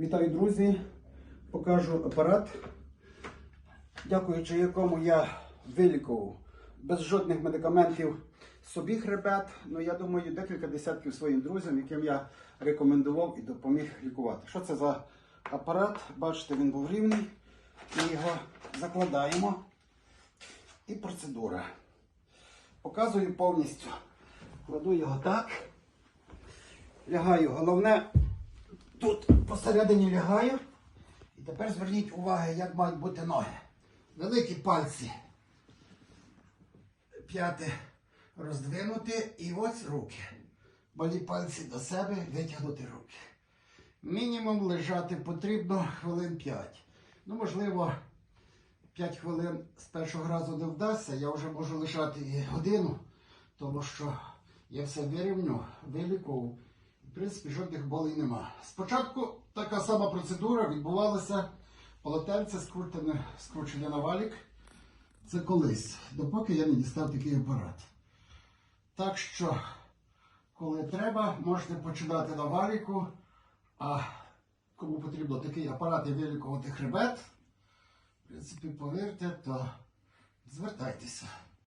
Вітаю, друзі! Покажу апарат, дякуючи якому я вилікував без жодних медикаментів собі хребет. Ну, я думаю, декілька десятків своїм друзям, яким я рекомендував і допоміг лікувати. Що це за апарат? Бачите, він був рівний. Ми його закладаємо. І процедура. Показую повністю. Кладу його так. Лягаю. Головне, тут посередині лягаю. І тепер зверніть увагу, як мають бути ноги. Великі пальці. П'яте роздвинути і ось руки. Малі пальці до себе, витягнути руки. Мінімум лежати потрібно хвилин 5. Ну, можливо, 5 хвилин з першого разу не вдасться, я вже можу лишати і годину, тому що я все вирівню, вилікував. В принципі, жодних болей нема. Спочатку така сама процедура відбувалася полотенце скрутене, скручене на валік. Це колись, допоки я не дістав такий апарат. Так що, коли треба, можете починати на валіку, а кому потрібно такий апарат і вилікувати хребет, в принципі, повірте, то звертайтеся.